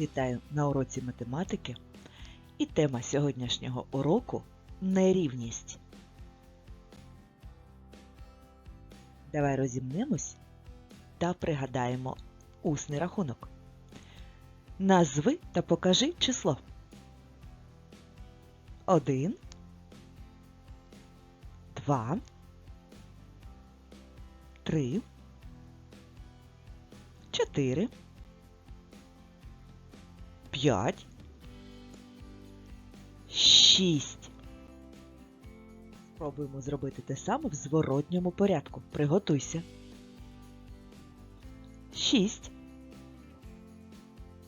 Вітаю на уроці математики. І тема сьогоднішнього уроку нерівність. Давай розімнемось та пригадаємо усний рахунок. Назви та покажи число. Один, два, три, чотири. 5, 6. Спробуємо зробити те саме в зворотньому порядку. Приготуйся. 6,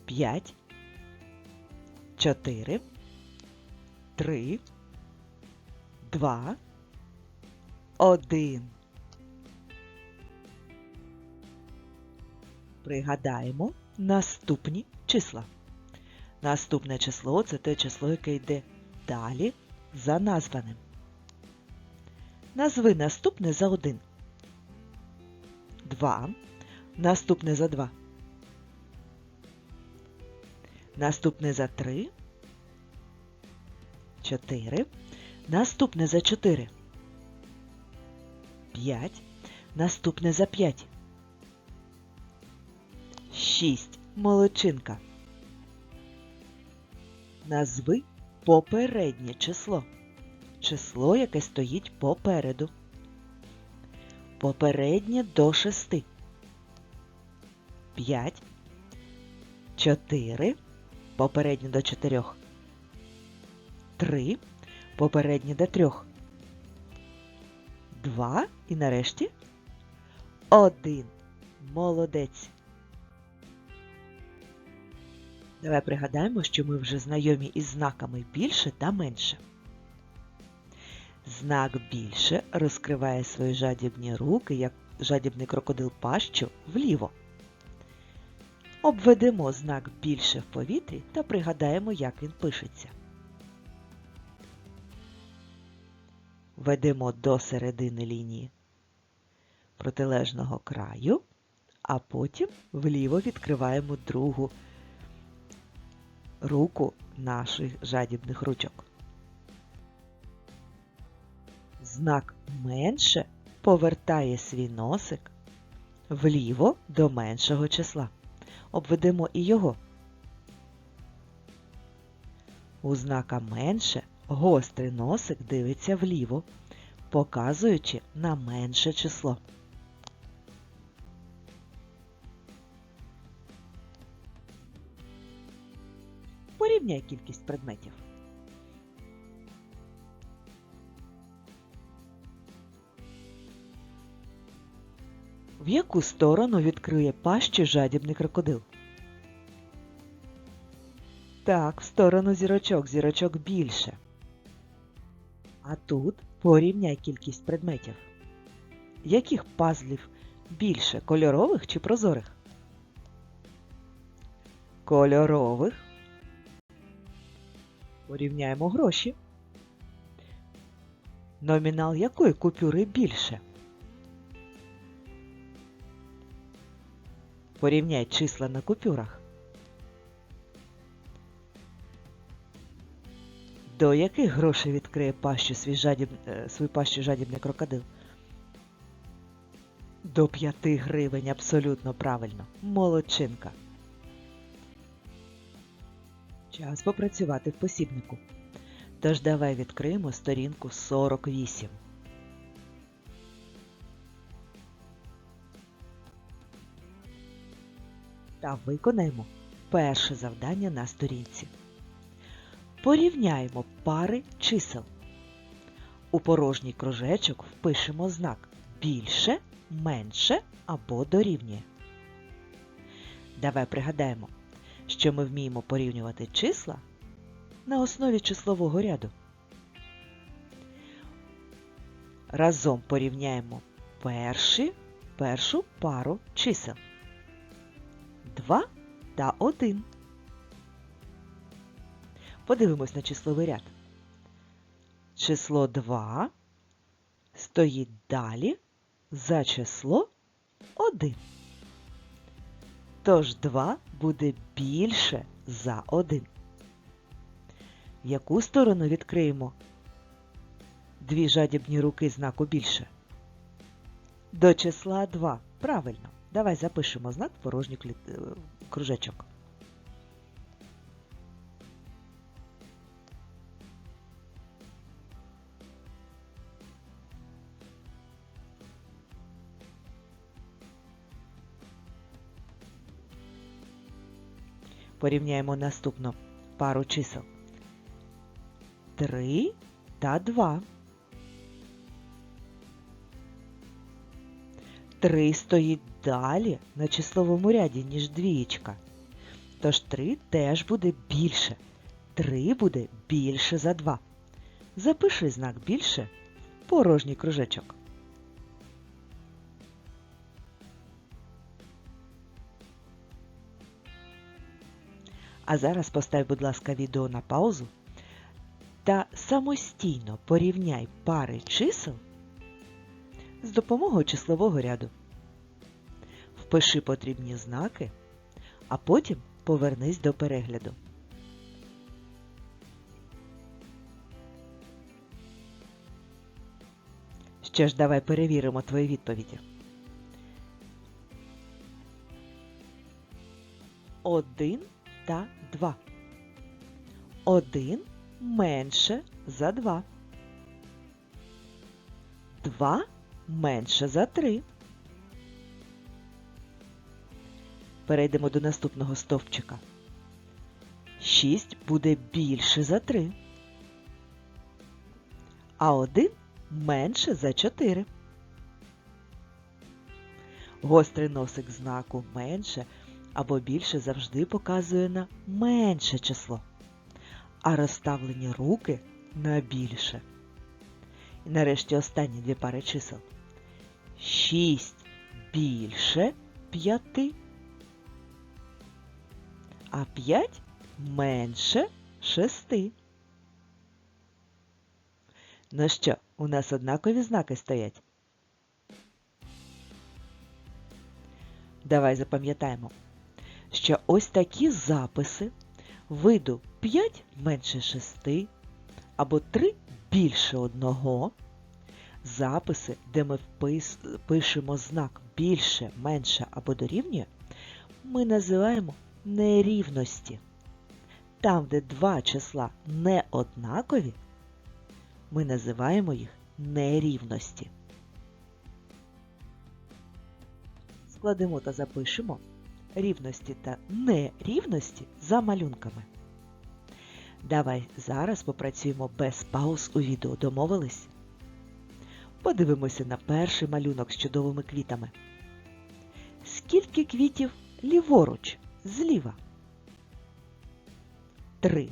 5, 4, 3, 2, 1. Пригадаємо наступні числа. Наступне число це те число, яке йде далі за названим. Назви наступне за 1. 2. Наступне за 2. Наступне за 3. 4. Наступне за 4. 5. Наступне за 5. 6. Молодчинка. Назви попереднє число. Число, яке стоїть попереду. Попереднє до шести. П'ять. Чотири. Попереднє до чотирьох. Три. Попереднє до трьох. Два. І нарешті один. Молодець. Давай пригадаємо, що ми вже знайомі із знаками більше та менше. Знак більше розкриває свої жадібні руки, як жадібний крокодил пащу, вліво. Обведемо знак більше в повітрі та пригадаємо, як він пишеться. Ведемо до середини лінії протилежного краю, а потім вліво відкриваємо другу руку наших жадібних ручок. Знак менше повертає свій носик вліво до меншого числа. Обведемо і його. У знака менше гострий носик дивиться вліво, показуючи на менше число. Порівняй кількість предметів. В яку сторону відкриє пащу жадібний крокодил? Так, в сторону зірочок, зірочок більше. А тут порівняй кількість предметів. Яких пазлів більше кольорових чи прозорих? Кольорових. Порівняємо гроші. Номінал якої купюри більше? Порівняй числа на купюрах. До яких грошей відкриє пащу свій жадіб... е, свою пащу жадібний крокодил? До 5 гривень абсолютно правильно. Молодчинка. Час попрацювати в посібнику. Тож давай відкриємо сторінку 48. Та виконаємо перше завдання на сторінці. Порівняємо пари чисел. У порожній кружечок впишемо знак більше, менше або дорівнює. Давай пригадаємо, що ми вміємо порівнювати числа на основі числового ряду. Разом порівняємо перші, першу пару чисел 2 та 1. Подивимось на числовий ряд. Число 2 стоїть далі за число 1. Тож 2 буде більше за 1. Яку сторону відкриємо? Дві жадібні руки знаку більше. До числа 2. Правильно. Давай запишемо знак порожній е, кружечок. Порівняємо наступну пару чисел. 3 та 2. 3 стоїть далі на числовому ряді, ніж двієчка. Тож 3 теж буде більше. 3 буде більше за 2. Запиши знак більше в порожній кружечок. А зараз постав, будь ласка, відео на паузу та самостійно порівняй пари чисел з допомогою числового ряду. Впиши потрібні знаки, а потім повернись до перегляду. Що ж, давай перевіримо твої відповіді. Один та два. Один менше за два. Два менше за три. Перейдемо до наступного стовпчика. 6 буде більше за 3. А 1 менше за 4. Гострий носик знаку менше або більше завжди показує на менше число, а розставлені руки на більше. І нарешті останні дві пари чисел. 6 більше 5 а 5 менше 6. Ну що, у нас однакові знаки стоять? Давай запам'ятаємо, що ось такі записи виду 5 менше 6 або 3 більше 1, записи, де ми впис, пишемо знак більше, менше або дорівнює, ми називаємо нерівності. Там, де два числа не однакові, ми називаємо їх нерівності. Складемо та запишемо рівності та нерівності за малюнками. Давай зараз попрацюємо без пауз у відео. Домовились? Подивимося на перший малюнок з чудовими квітами. Скільки квітів ліворуч? зліва. 3.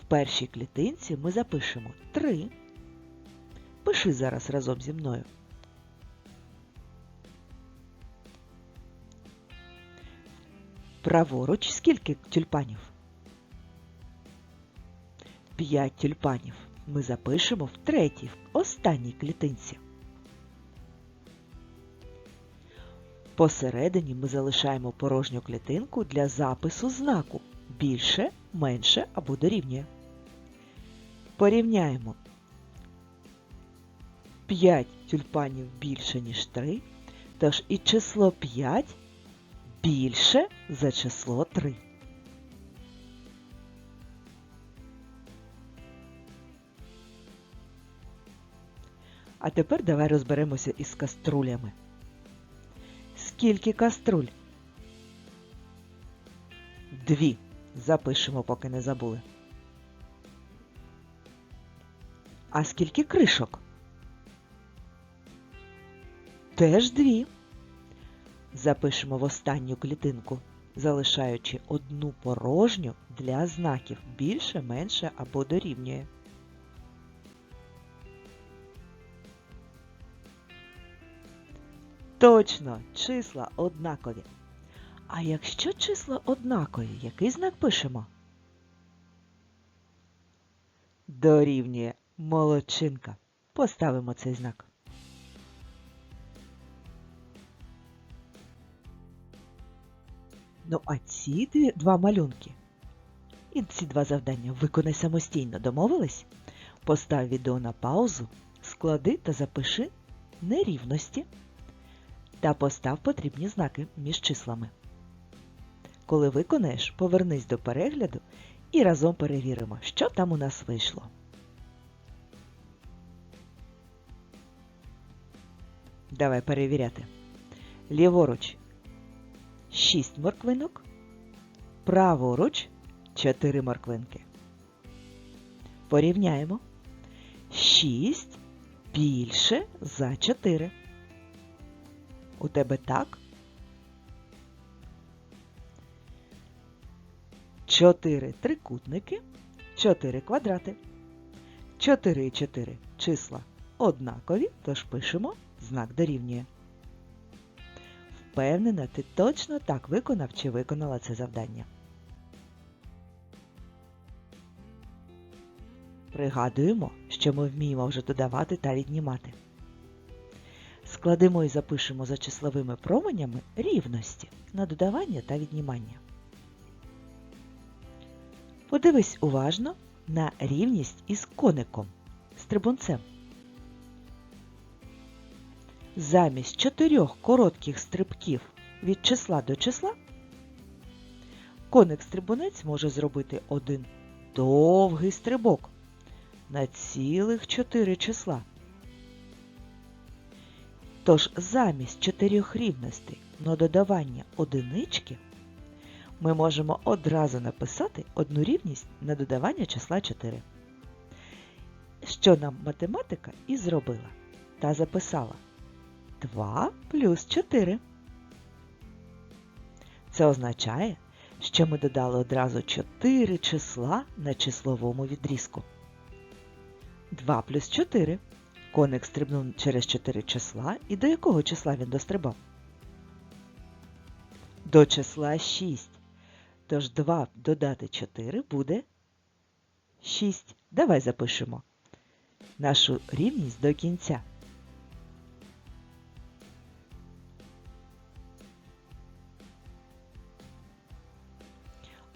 В першій клітинці ми запишемо 3. Пиши зараз разом зі мною. Праворуч скільки тюльпанів? 5 тюльпанів. Ми запишемо в третій, в останній клітинці. Посередині ми залишаємо порожню клітинку для запису знаку більше, менше або дорівнює. Порівняємо 5 тюльпанів більше, ніж 3, тож і число 5 більше за число 3. А тепер давай розберемося із каструлями. Скільки каструль? Дві. Запишемо, поки не забули. А скільки кришок? Теж дві. Запишемо в останню клітинку, залишаючи одну порожню для знаків більше, менше або дорівнює. Точно, числа однакові. А якщо числа однакові, який знак пишемо? Дорівнює молодчинка. Поставимо цей знак. Ну, а ці два малюнки і ці два завдання виконай самостійно. Домовились? Постав відео на паузу, склади та запиши нерівності та постав потрібні знаки між числами. Коли виконаєш, повернись до перегляду і разом перевіримо, що там у нас вийшло. Давай перевіряти. Ліворуч 6 морквинок, праворуч 4 морквинки. Порівняємо. 6 більше за 4. У тебе так? 4 трикутники, 4 квадрати. 4 і 4 числа однакові, тож пишемо знак дорівнює. Впевнена, ти точно так виконав чи виконала це завдання. Пригадуємо, що ми вміємо вже додавати та віднімати. Складемо і запишемо за числовими променями рівності на додавання та віднімання. Подивись уважно на рівність із коником, стрибунцем. Замість чотирьох коротких стрибків від числа до числа коник-стрибунець може зробити один довгий стрибок на цілих чотири числа. Тож замість чотирьох рівностей на додавання одинички ми можемо одразу написати одну рівність на додавання числа 4. Що нам математика і зробила та записала 2 плюс 4. Це означає, що ми додали одразу 4 числа на числовому відрізку. 2 плюс 4. Коник стрибнув через 4 числа. І до якого числа він дострибав? До числа 6. Тож 2 додати 4 буде 6. Давай запишемо нашу рівність до кінця.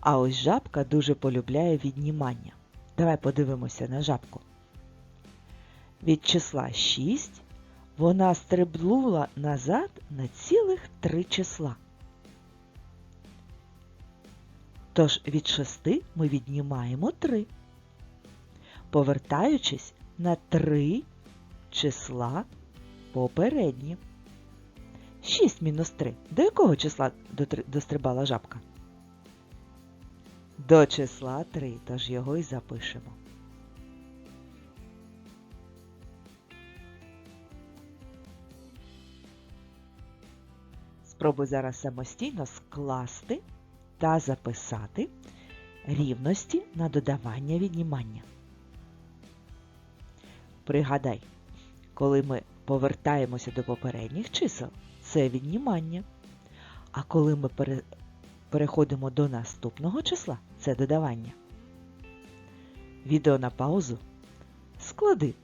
А ось жабка дуже полюбляє віднімання. Давай подивимося на жабку. Від числа 6 вона стрибнула назад на цілих три числа. Тож від 6 ми віднімаємо 3, повертаючись на 3 числа попередні. 6 мінус 3. До якого числа дострибала жабка? До числа 3, тож його і запишемо. Спробуй зараз самостійно скласти та записати рівності на додавання віднімання. Пригадай, коли ми повертаємося до попередніх чисел, це віднімання. А коли ми. Переходимо до наступного числа, це додавання. Відео на паузу. Склади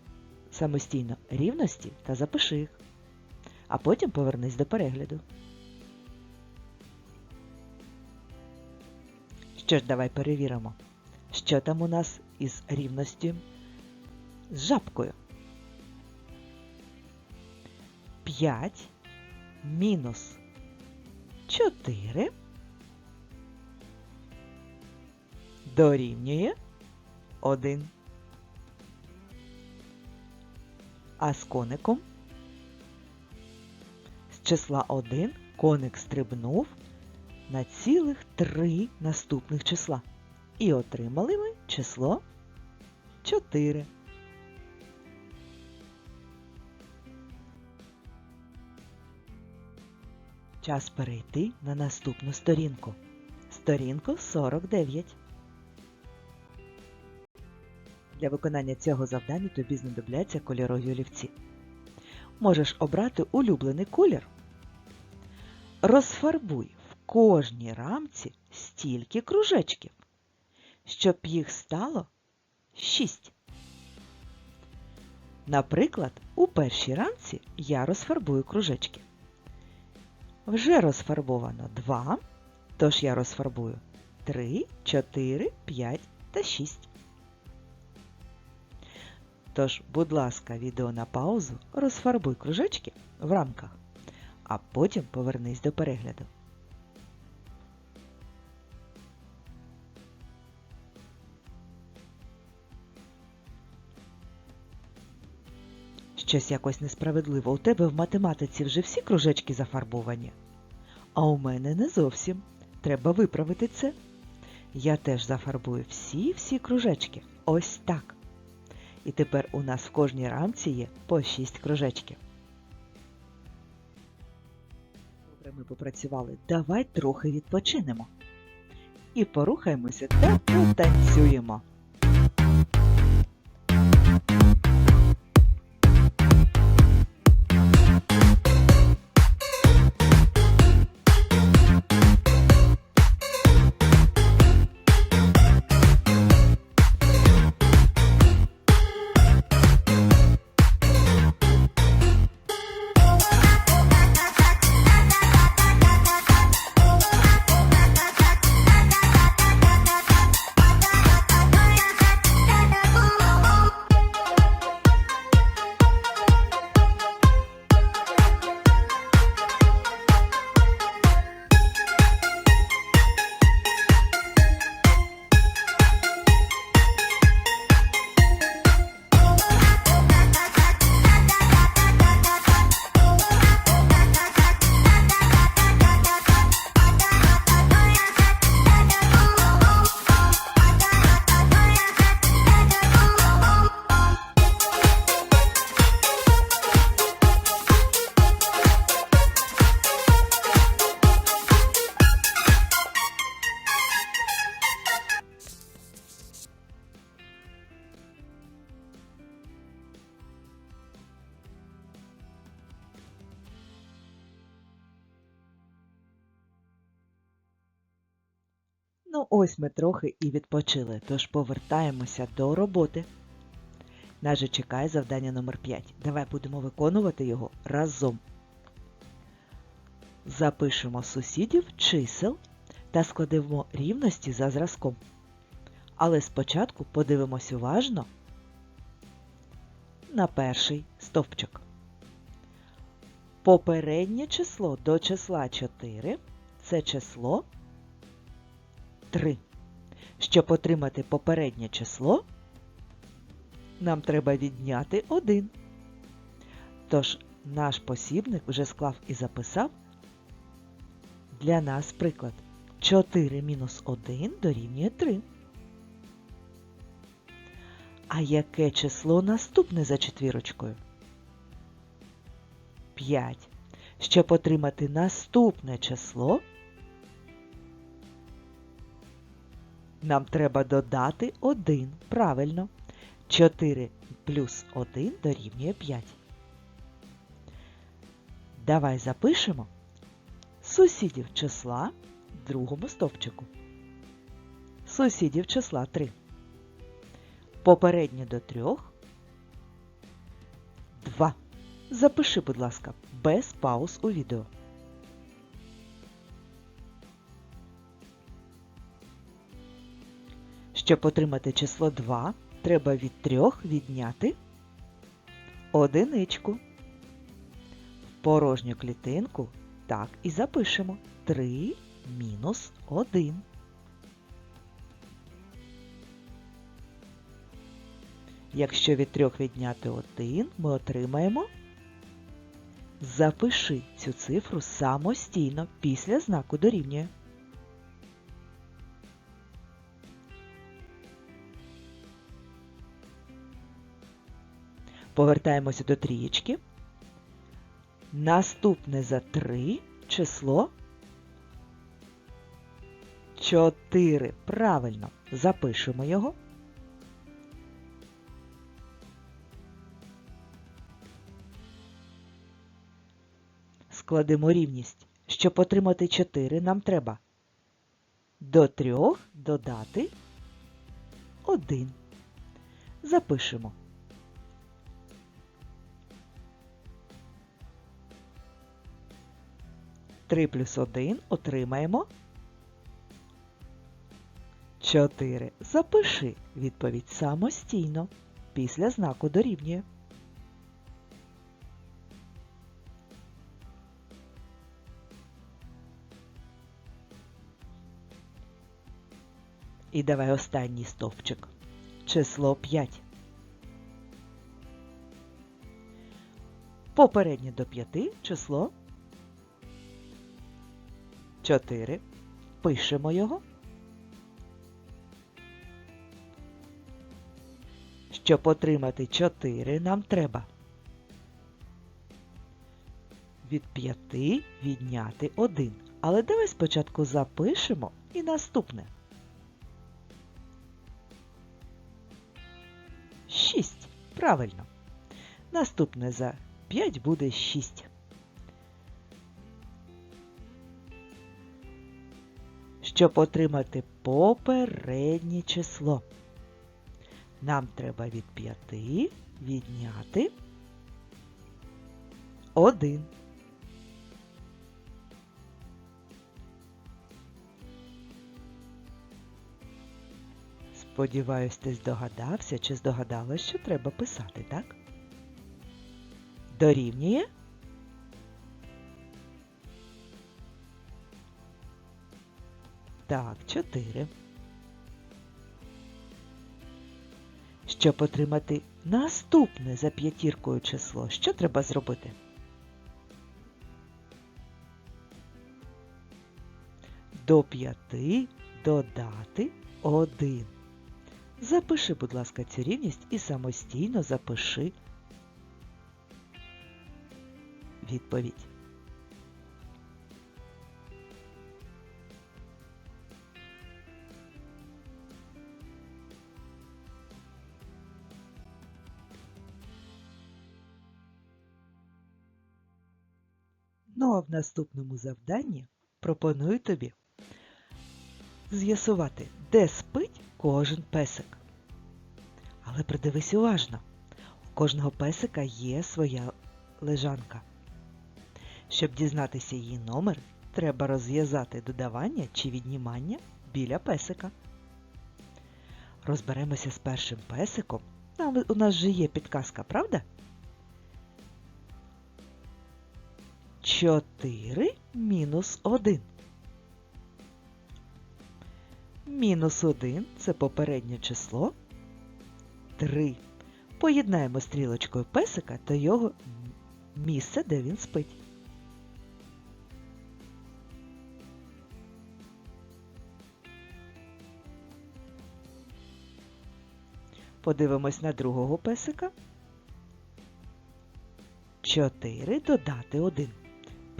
самостійно рівності та запиши їх, а потім повернись до перегляду. Що ж, давай перевіримо, що там у нас із рівності з жабкою. 5 мінус 4 дорівнює 1. А з коником з числа 1 коник стрибнув на цілих три наступних числа. І отримали ми число 4. Час перейти на наступну сторінку. Сторінку 49. Для виконання цього завдання тобі знадобляться кольорові олівці. Можеш обрати улюблений колір. Розфарбуй в кожній рамці стільки кружечків, щоб їх стало 6. Наприклад, у першій рамці я розфарбую кружечки. Вже розфарбовано 2, Тож я розфарбую 3, 4, 5 та 6. Тож, будь ласка, відео на паузу, розфарбуй кружечки в рамках, а потім повернись до перегляду. Щось якось несправедливо. У тебе в математиці вже всі кружечки зафарбовані. А у мене не зовсім. Треба виправити це. Я теж зафарбую всі-всі кружечки. Ось так. І тепер у нас в кожній рамці є по 6 кружечків. Добре, ми попрацювали. Давай трохи відпочинемо. І порухаємося та потанцюємо. Ну ось ми трохи і відпочили, тож повертаємося до роботи. Нас чекає завдання номер 5. Давай будемо виконувати його разом. Запишемо сусідів чисел та складемо рівності за зразком. Але спочатку подивимось уважно на перший стовпчик. Попереднє число до числа 4 це число 3. Щоб отримати попереднє число, нам треба відняти 1. Тож наш посібник вже склав і записав для нас приклад 4 мінус 1 дорівнює 3. А яке число наступне за четвірочкою? 5. Щоб отримати наступне число, нам треба додати 1. Правильно. 4 плюс 1 дорівнює 5. Давай запишемо сусідів числа в другому стовпчику. Сусідів числа 3. Попереднє до 3. 2. Запиши, будь ласка, без пауз у відео. Щоб отримати число 2, треба від 3 відняти одиничку. В порожню клітинку так і запишемо 3 мінус 1. Якщо від 3 відняти 1, ми отримаємо. Запиши цю цифру самостійно після знаку дорівнює. Повертаємося до трієчки. Наступне за 3 число 4. Правильно, запишемо його. Складемо рівність. Щоб отримати 4, нам треба до 3 додати 1. Запишемо. 3 плюс 1 отримаємо 4. Запиши відповідь самостійно після знаку дорівнює. І давай останній стовпчик. Число 5. Попереднє до 5 число 4. Пишемо його. Щоб отримати 4, нам треба від 5 відняти 1. Але давай спочатку запишемо і наступне. 6. Правильно. Наступне за 5 буде 6. Щоб отримати попереднє число, нам треба від 5 відняти 1. Сподіваюсь, ти здогадався чи здогадалась, що треба писати, так? Дорівнює? Так, 4. Щоб отримати наступне за п'ятіркою число, що треба зробити? До 5 додати 1. Запиши, будь ласка, цю рівність і самостійно запиши відповідь. Ну а в наступному завданні пропоную тобі з'ясувати, де спить кожен песик. Але придивись уважно, у кожного песика є своя лежанка. Щоб дізнатися її номер, треба розв'язати додавання чи віднімання біля песика. Розберемося з першим песиком. У нас же є підказка, правда? 4 мінус 1. Мінус 1 це попереднє число. 3. Поєднаємо стрілочкою песика та його місце, де він спить. Подивимось на другого песика. 4 додати 1.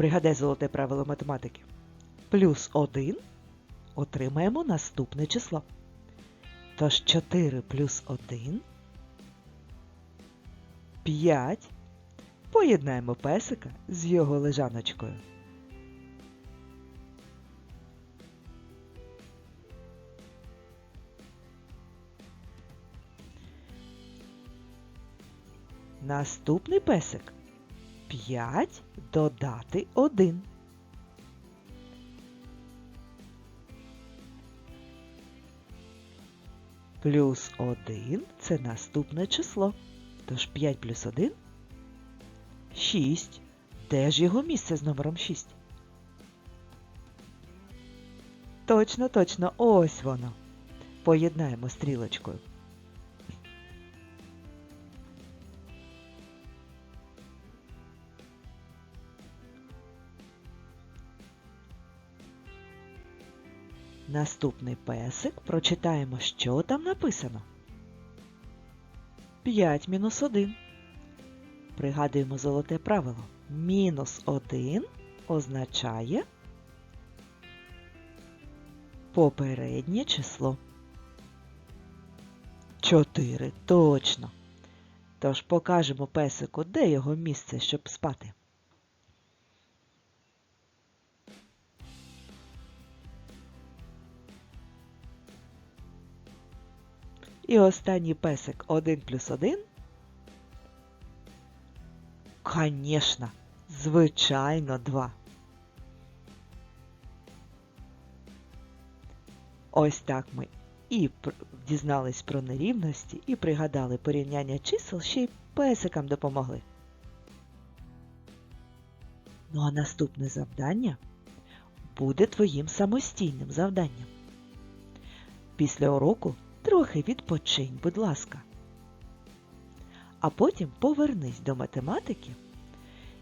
Пригадай золоте правило математики. Плюс 1 отримаємо наступне число. Тож 4 плюс 1 5. Поєднаємо песика з його лежаночкою. Наступний песик 5 додати 1. Плюс 1 це наступне число. Тож 5 плюс 1 6. Де ж його місце з номером 6? Точно, точно, ось воно. Поєднаємо стрілочкою. Наступний песик прочитаємо, що там написано. 5 мінус 1. Пригадуємо золоте правило. Мінус 1 означає попереднє число. 4. Точно. Тож покажемо песику, де його місце, щоб спати. І останній песик 1 плюс 1. Конечно, звичайно, 2. Ось так ми і дізнались про нерівності, і пригадали порівняння чисел, ще й песикам допомогли. Ну а наступне завдання буде твоїм самостійним завданням. Після уроку трохи відпочинь, будь ласка. А потім повернись до математики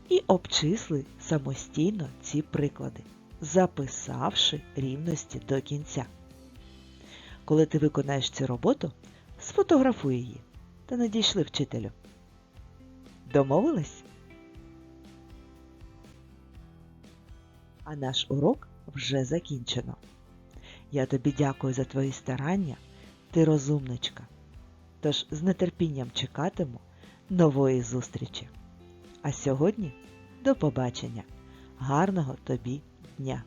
і обчисли самостійно ці приклади, записавши рівності до кінця. Коли ти виконаєш цю роботу, сфотографуй її та надійшли вчителю. Домовились? А наш урок вже закінчено. Я тобі дякую за твої старання, ти розумничка. Тож з нетерпінням чекатиму нової зустрічі. А сьогодні до побачення. Гарного тобі дня!